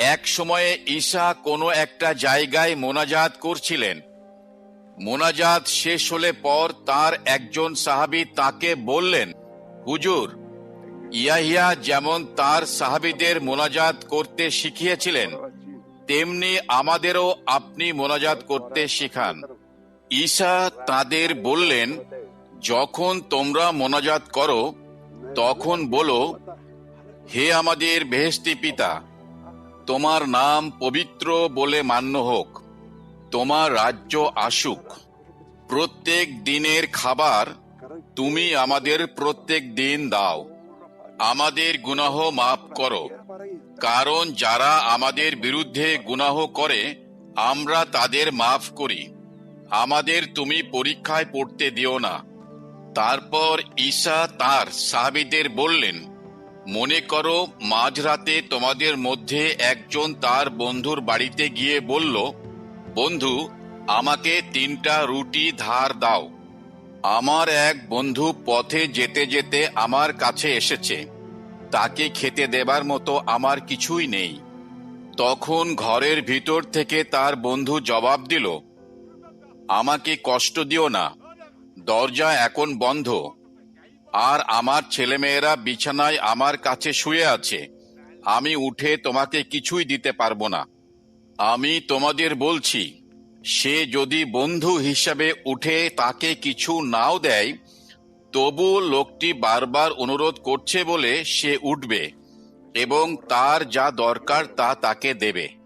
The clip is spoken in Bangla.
এক সময়ে ঈশা কোনো একটা জায়গায় মোনাজাত করছিলেন। মোনাজাত শেষ হলে পর তার একজন সাহাবী তাকে বললেন, হুজুর, ইয়াহিয়া যেমন তার সাহাবিদের মোনাজাত করতে শিখিয়েছিলেন, তেমনি আমাদেরও আপনি মোনাজাত করতে শিখান। ঈশা তাদের বললেন, যখন তোমরা মোনাজাত করো, তখন বলো, হে আমাদের বেহেস্তি পিতা তোমার নাম পবিত্র বলে মান্য হোক, তোমার রাজ্য আসুক। প্রত্যেক দিনের খাবার তুমি আমাদের প্রত্যেক দিন দাও। আমাদের গুনাহ মাফ করো, কারণ যারা আমাদের বিরুদ্ধে গুনাহ করে, আমরা তাদের মাফ করি। আমাদের তুমি পরীক্ষায় পড়তে দিও না। তারপর ঈশা তার সাহাবিদের বললেন মনে করো, মাঝরাতে তোমাদের মধ্যে একজন তার বন্ধুর বাড়িতে গিয়ে বলল, বন্ধু, আমাকে তিনটা রুটি ধার দাও। আমার এক বন্ধু পথে যেতে যেতে আমার কাছে এসেছে। তাকে খেতে দেবার মতো আমার কিছুই নেই। তখন ঘরের ভিতর থেকে তার বন্ধু জবাব দিল, আমাকে কষ্ট দিও না। দরজা এখন বন্ধ। আর আমার ছেলেমেয়েরা বিছানায় আমার কাছে শুয়ে আছে। আমি উঠে তোমাকে কিছুই দিতে পারব না। আমি তোমাদের বলছি, সে যদি বন্ধু হিসাবে উঠে তাকে কিছু নাও দেয়, তবু লোকটি বারবার অনুরোধ করছে বলে সে উঠবে এবং তার যা দরকার তা তাকে দেবে।